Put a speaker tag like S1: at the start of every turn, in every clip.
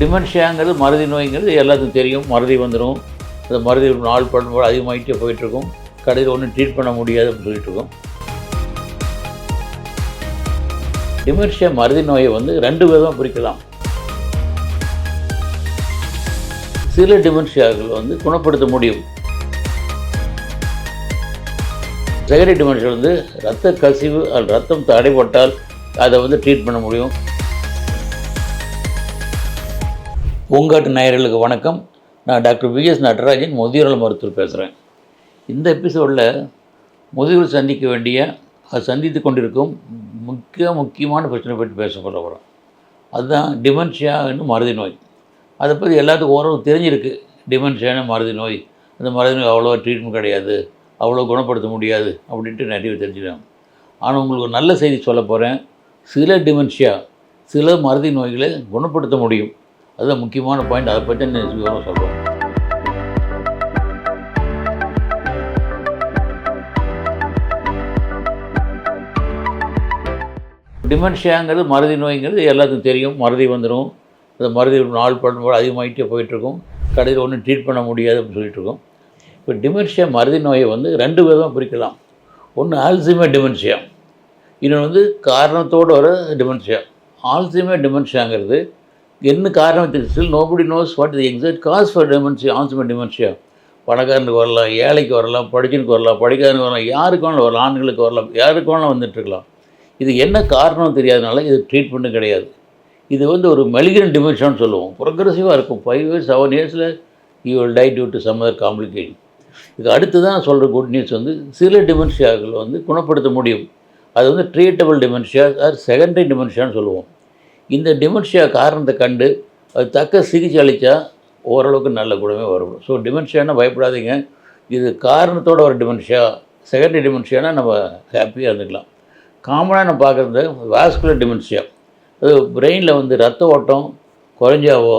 S1: டிமென்ஷியாங்கிறது மறதி நோய்ங்கிறது எல்லாத்துக்கும் தெரியும். மறதி வந்துடும் அந்த மறதி நாள் பண்ணும்போது அதிகமாகிட்டே போயிட்டுருக்கும். கடையில் ஒன்றும் ட்ரீட் பண்ண முடியாது அப்படின்னு சொல்லிட்டுருக்கோம். டிமென்ஷியா மறதி நோயை வந்து ரெண்டு விதமாக பிரிக்கலாம். சில டிமென்ஷியாக்கள் வந்து குணப்படுத்த முடியும். செகண்டரி டிமென்ஷியா வந்து ரத்த கசிவு அல்லது ரத்தம் தடைப்பட்டால் அதை வந்து ட்ரீட் பண்ண முடியும். பூங்காட்டு நேயர்களுக்கு வணக்கம். நான் டாக்டர் விஎஸ் நடராஜன் முதியோர் மருத்துவர் பேசுகிறேன் இந்த எபிசோடில் முதியோர் சந்திக்க வேண்டிய அது சந்தித்து கொண்டிருக்கும் முக்கிய முக்கியமான பிரச்சனை பற்றி பேச போகிற போகிறோம் அதுதான் டிமென்ஷியான்னு மருதி நோய். அதை பற்றி எல்லாத்துக்கும் ஓரளவு தெரிஞ்சிருக்கு. டிமென்ஷியான மருதி நோய்? அந்த மருதி நோய் அவ்வளோ ட்ரீட்மெண்ட் கிடையாது. அவ்வளோ குணப்படுத்த முடியாது அப்படின்ட்டு நிறைய தெரிஞ்சுக்கலாம் ஆனால் உங்களுக்கு ஒரு நல்ல செய்தி சொல்ல போகிறேன் சில டிமென்ஷியா சில மருதி நோய்களை குணப்படுத்த முடியும். அதுதான் முக்கியமான பாயிண்ட் அதை பற்றி நான் விவரம் சொல்கிறோம் டிமென்ஷியாங்கிறது மறதி நோய்ங்கிறது எல்லாத்துக்கும் தெரியும். மறதி வந்துடும் அந்த மறதி நாள் பண்ணும்போது அதிகமாகிட்டே போயிட்டுருக்கும். கடையில் ஒன்றும் ட்ரீட் பண்ண முடியாது அப்படின்னு சொல்லிட்டுருக்கோம். இப்போ டிமென்ஷியா மறதி நோயை வந்து ரெண்டு விதமாக பிரிக்கலாம். ஒன்று ஆல்சிமர் டிமென்ஷியா இன்னொன்று வந்து காரணத்தோடு வர டிமென்ஷியா ஆல்சிமர் டிமென்ஷியாங்கிறது என்ன காரணம் still nobody knows what is exact cause for dementia Alzheimer dementia பணக்காரனுக்கு வரலாம் ஏழைக்கு வரலாம் படிச்சனுக்கு வரலாம் படிக்காதனுக்கு வரலாம் யாருக்கு வேணாலும் வரலாம் ஆண்களுக்கு வரலாம் யாருக்கு வேணாலும் வந்துட்டுருக்கலாம் இது என்ன காரணம் தெரியாதனால இது ட்ரீட்மெண்ட்டும் கிடையாது. இது வந்து ஒரு மெலிகன் டிமென்ஷன் சொல்லுவோம். ப்ரொக்ரெசிவாக இருக்கும். ஃபைவ் இயர்ஸ் செவன் இயர்ஸில் you will die due to some other complication இது அடுத்து தான் சொல்கிற குட் நியூஸ் வந்து சில டிமென்ஷியாக்கள் வந்து குணப்படுத்த முடியும். அது வந்து ட்ரீட்டபிள் டிமென்ஷியா ஆர் செகண்டரி டிமென்ஷியான்னு சொல்லுவோம். இந்த டிமென்ஷியா காரணத்தை கண்டு அது தக்க சிகிச்சை அளித்தா ஓரளவுக்கு நல்ல குணமே வரும். ஸோ டிமென்ஷியானா பயப்படாதீங்க. இது காரணத்தோட ஒரு டிமென்ஷியா செகண்டரி டிமென்ஷியானா நம்ம ஹாப்பியாக இருந்துக்கலாம். காமனாக நம்ம பார்க்குறது வாஸ்குலர் டிமென்ஷியா அது பிரெயினில் வந்து ரத்த ஓட்டம் குறைஞ்சாவோ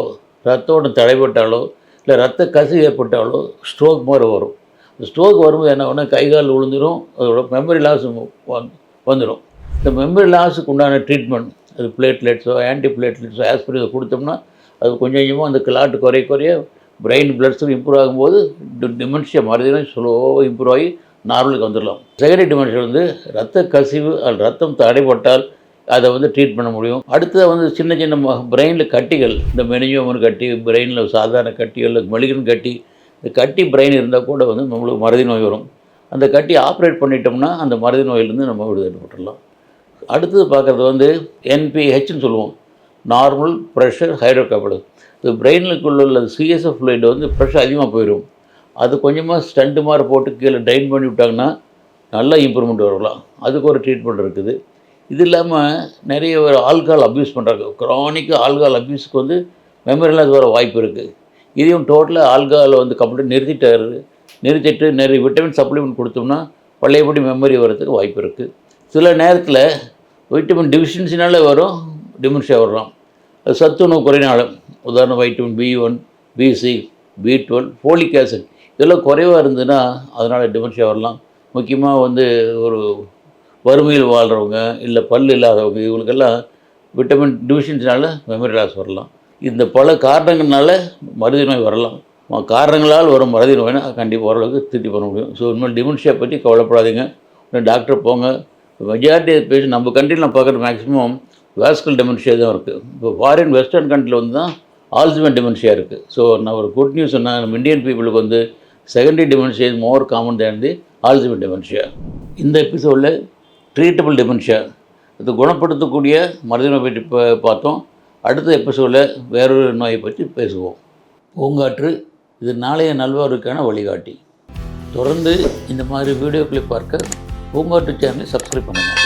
S1: ரத்த ஓட்டம் தடைப்பட்டாலோ இல்லை ரத்த கசி ஏற்பட்டாலோ ஸ்ட்ரோக் மாதிரி வரும். ஸ்ட்ரோக் வரும்போது என்ன ஒன்று கை கால் விழுந்துடும் அதோட மெமரி லாஸ் வந்துடும் இந்த மெமரி லாஸுக்கு உண்டான ட்ரீட்மெண்ட் அது பிளேட்லெட்ஸோ ஆன்டி பிளேட்லெட்ஸோ ஆஸ்பிரின் கொடுத்தோம்னா அது கொஞ்சம் கொஞ்சமாக அந்த கிளாட் குறைய குறைய பிரெயின் பிளட்ஸும் இம்ப்ரூவ் ஆகும்போது டிமென்ஷியா மறுதினம் ஸ்லோவாக இம்ப்ரூவ் ஆகி நார்மலுக்கு வந்துடலாம். செகண்டரி டிமென்ஷன் வந்து ரத்த கசிவு அல்லது ரத்தம் தடைப்பட்டால் அதை வந்து ட்ரீட் பண்ண முடியும். அடுத்தது வந்து சின்ன சின்ன பிரெயினில் கட்டிகள் இந்த மெனிஜோமன் கட்டி பிரெயினில் சாதாரண கட்டிகள் மெலிகன் கட்டி இந்த கட்டி பிரெயின் இருந்தால் கூட வந்து நம்மளுக்கு மறதி நோய் வரும். அந்த கட்டி ஆப்ரேட் பண்ணிட்டோம்னா அந்த மறதி நோயிலேருந்து நம்ம விடுதலை பெற்றுடலாம். அடுத்தது பார்க்குறது வந்து என்பிஹெச்னு சொல்லுவோம். நார்மல் ப்ரெஷர் ஹைட்ரோகார்படு இது பிரெயினுக்குள்ள உள்ள சிஎஸ்எஃப் ஃப்ளூயிட் வந்து ப்ரெஷர் அதிகமாக போயிடும் அது கொஞ்சமாக ஸ்டண்டு மாதிரி போட்டு கீழே டைன் பண்ணி விட்டாங்கன்னா நல்லா இம்ப்ரூவ்மெண்ட் வரலாம். அதுக்கு ஒரு ட்ரீட்மெண்ட் இருக்குது. இது இல்லாமல் நிறைய ஒரு ஆல்கால் அப்யூஸ் பண்ணுறாங்க க்ரானிக்காக ஆல்கால் அப்யூஸ்க்கு வந்து மெமரி வர வாய்ப்பு இருக்குது இதையும் டோட்டலாக ஆல்காலை வந்து கம்ப்ளீட் நிறுத்திட்டாரு. நிறுத்திட்டு நிறைய விட்டமின் சப்ளிமெண்ட் கொடுத்தோம்னா பழையபடி மெமரி வர்றதுக்கு வாய்ப்பு இருக்குது சில நேரத்தில் வைட்டமின் டிஃபிஷியன்சினால வரும் டிமென்ஷியா வரலாம் அது சத்துணவு குறைனாலும் உதாரணம் vitamin B one B C B twelve folic acid இதெல்லாம் குறைவாக இருந்ததுன்னா அதனால் டிமென்ஷியா வரலாம். முக்கியமாக வந்து ஒரு வறுமையில் வாழ்கிறவங்க இல்லை பல் இல்லாதவங்க இவங்களுக்கெல்லாம் விட்டமின் டிவிஷன்ஸ்னால மெமரி லாஸ் வரலாம். இந்த பல காரணங்கள்னால மருதி நோய் வரலாம். காரணங்களால் வரும் மருதி நோய்னா கண்டிப்பாக ஓரளவுக்கு திருட்டி பண்ண முடியும். ஸோ இனிமேல் டிமென்ஷியா பற்றி கவலைப்படாதீங்க. டாக்டர் போங்க. மெஜாரிட்டி பேஷண்ட் நம்ம கண்ட்ரியில் நான் பார்க்குற மேக்ஸிமம் வாஸ்கல் டெமென்ஷியா தான் இருக்குது இப்போ ஃபாரின் வெஸ்டர்ன் கண்ட்ரியில் வந்து தான் ஆல்சிமன் டிமென்ஷியா இருக்குது ஸோ நான் ஒரு குட் நியூஸ் சொன்னால் நம்ம இந்தியன் பீப்புளுக்கு வந்து secondary dementia is more common than the Alzheimer dementia இந்த எபிசோடில் ட்ரீட்டபிள் டிமென்ஷியா இது குணப்படுத்தக்கூடிய மருத்துவ நோய் பற்றி பார்த்தோம். அடுத்த எபிசோடில் வேறொரு நோயை பற்றி பேசுவோம். பூங்காற்று இது நாளைய நல்வாருக்கான வழிகாட்டி. தொடர்ந்து இந்த மாதிரி வீடியோக்களை பார்க்க உங்கள் யூடியூப் சேனலை சப்ஸ்கிரைப் பண்ணுங்கள்